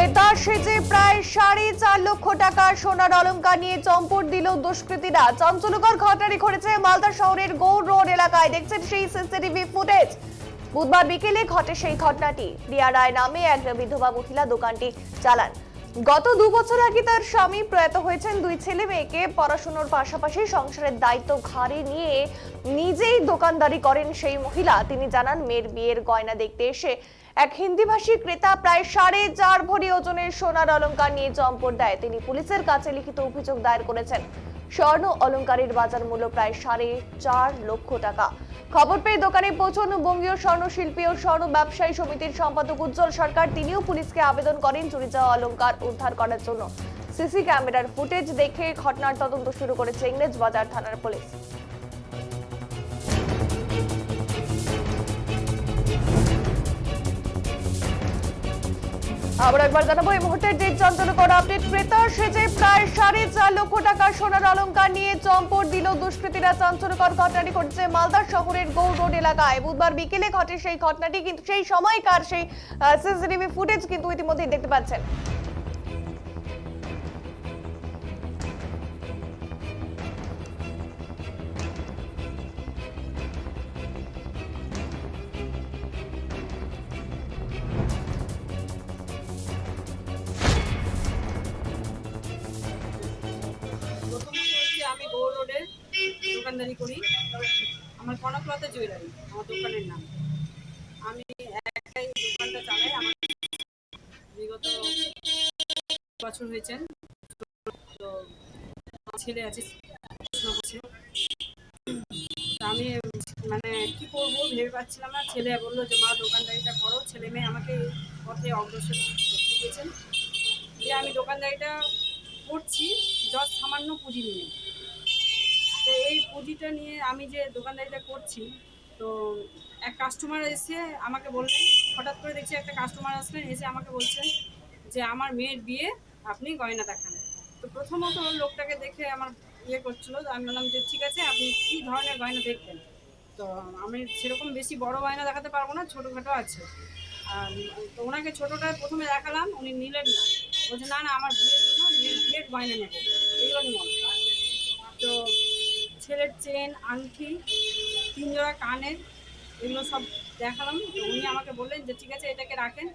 সেজে প্রায় সাড়ে চার লক্ষ টাকার সোনার অলংকার নিয়ে চম্পট দিল দুষ্কৃতীরা। চাঞ্চল্যকর ঘটনাটি ঘটেছে মালদা শহরের গৌর রোড এলাকায়। দেখছেন সেই সিসিটিভি ফুটেজ। বুধবার বিকেলে ঘটে সেই ঘটনাটি। রিয়া রায় নামে এক বিধবা মহিলা দোকানটি চালান। গত দু বছর আগে তার স্বামী প্রয়াত হয়েছেন। দুই ছেলে মেয়েকে পড়াশোনার পাশাপাশি সংসারের দায়িত্ব ঘাড়ে নিয়ে নিজেই দোকানদারি করেন সেই মহিলা। তিনি জানান, মেয়ের বিয়ের গয়না দেখতে এসে এক হিন্দিভাষী ক্রেতা প্রায় সাড়ে চার ভরি ওজনের সোনার অলংকার নিয়ে চম্পট দেয়। তিনি পুলিশের কাছে লিখিত অভিযোগ দায়ের করেছেন। স্বর্ণ অলংকারের বাজার মূল্য প্রায় সাড়ে চার লক্ষ টাকা। খবর পেয়ে দোকানে পৌঁছন বঙ্গীয় স্বর্ণ শিল্পী ও স্বর্ণ ব্যবসায়ী সমিতির সম্পাদক উজ্জ্বল সরকার। তিনিও পুলিশকে আবেদন করেন চুরি যাওয়া অলংকার উদ্ধার করার জন্য। সিসি ক্যামেরার ফুটেজ দেখে ঘটনার তদন্ত শুরু করেছে ইংরেজ বাজার থানার পুলিশ। আবার একবার জানাব, এই মুহূর্তে যে চঞ্চল করা আপডেট ক্রেতা সেজে প্রায় সাড়ে চার লক্ষ টাকা সোনার অলঙ্কার নিয়ে চম্পট দিল দুষ্কৃতীরা চাঞ্চল্যকর ঘটনাটি ঘটেছে মালদার শহরের গৌর রোড এলাকায়। বুধবার বিকেলে ঘটে সেই ঘটনাটি, কিন্তু সেই সময়কার সেই সিসিটিভি ফুটেজ কিন্তু ইতিমধ্যেই দেখতে পাচ্ছেন। দোকানদারি করি। আমার কনকলতা জুয়েলারি, আমার দোকানের নাম। আমি একটাই দোকানটা চালাই। আমার বিগত বছর হয়েছেন তো ছেলে আছে আমি মানে কি করব ভেবে পাচ্ছিলাম না। ছেলে বলল যে, মা, দোকানদারিটা করো। ছেলে মেয়ে আমাকে পথে অগ্রসর দিয়েছেন যে আমি দোকানদারিটা করছি জাস্ট সামান্য পুঁজি নিয়ে। তো এই পুঁজিটা নিয়ে আমি যে দোকানদারিটা করছি, তো এক কাস্টমার এসে আমাকে বললেন, হঠাৎ করে দেখছি একটা কাস্টমার আসলেন, এসে আমাকে বলছেন যে আমার মেয়ের বিয়ে আপনি গয়না দেখান। তো প্রথমত লোকটাকে দেখে আমার ইয়ে করছিল আমি বললাম যে ঠিক আছে, আপনি কী ধরনের গয়না দেখবেন? তো আমি সেরকম বেশি বড় গয়না দেখাতে পারব না, ছোটোখাটো আছে। তো ওনাকে ছোটোটা প্রথমে দেখালাম, উনি নিলেন না। বলছে, না না, আমার বিয়ের জন্য বিয়ের গয়না নেব। নিব তো ছেলের চেন, আংটি তিন জোড়া কানের, এগুলো সব দেখালাম। উনি আমাকে বললেন যে, ঠিক আছে, এটাকে রাখেন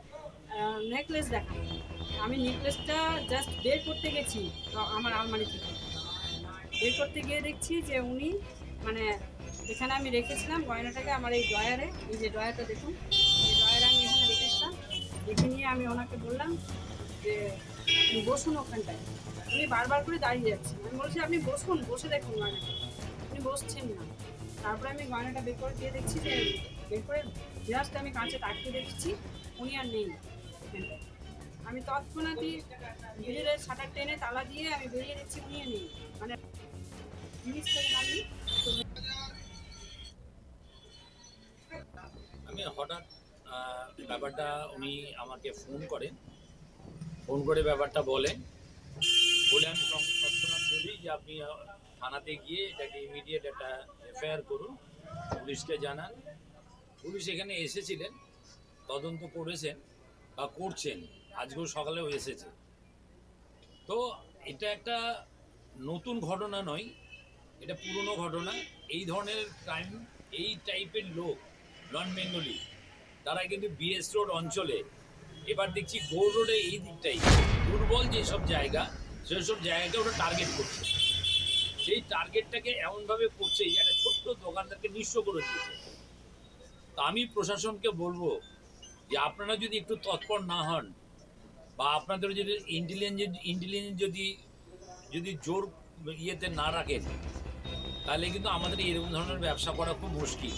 নেকলেস দেখান। আমি নেকলেসটা জাস্ট বের করতে গেছি আমার আলমারি থেকে। বের করতে গিয়ে দেখছি যে, উনি মানে এখানে আমি রেখেছিলাম গয়নাটাকে আমার এই ড্রয়ারে, এই যে ড্রয়ারটা দেখুন, এই ড্রয়ারে আমি এখানে রেখেছিলাম রেখে নিয়ে আমি ওনাকে বললাম যে বসুন ওখানটায়। উনি বারবার করে দাঁড়িয়ে যাচ্ছেন আমি বলছি, আপনি বসুন, বসে দেখুন গয়নাটা। বসছেন না। তারপরে আমি গয়নাটা বের করে দিয়ে দেখছি যে, বের করে জাস্ট আমি কাঁচে তাকিয়ে দেখছি, উনি আর নেই। আমি তৎক্ষণাৎই ভিড়ে শাটার টেনে তালা দিয়ে আমি বেরিয়ে দেখছি উনি আর নেই। মানে আমি হঠাৎ ব্যাপারটা উনি আমাকে ফোন করেন। ফোন করে ব্যাপারটা বলেন। বলে আমি তৎক্ষণাৎ বলি যে, আপনি থানাতে গিয়ে এটাকে ইমিডিয়েট একটা এফআইআর করুন, পুলিশকে জানান। পুলিশ এখানে এসেছিলেন, তদন্ত করেছেন বা করছেন, আজকেও সকালেও এসেছে। তো এটা একটা নতুন ঘটনা নয়, এটা পুরনো ঘটনা। এই ধরনের ক্রাইম এই টাইপের লোক নন বেঙ্গলি তারা কিন্তু বিএস রোড অঞ্চলে, এবার দেখছি গৌর রোডে এই দিকটাই। দুর্বল যেসব জায়গা, সেসব জায়গাকে ওরা টার্গেট করছে। সেই টার্গেটটাকে এমনভাবে করছে, একটা ছোট্ট দোকানদারকে নিঃস্ব করে দিয়েছে। তা আমি প্রশাসনকে বলব যে আপনারা যদি একটু তৎপর না হন বা আপনাদের যদি ইন্টেলিজেন্স ইন্টেলিজেন্স যদি যদি জোর ইয়েতে না রাখেন, তাহলে কিন্তু আমাদের এরকম ধরনের ব্যবসা করা খুব মুশকিল।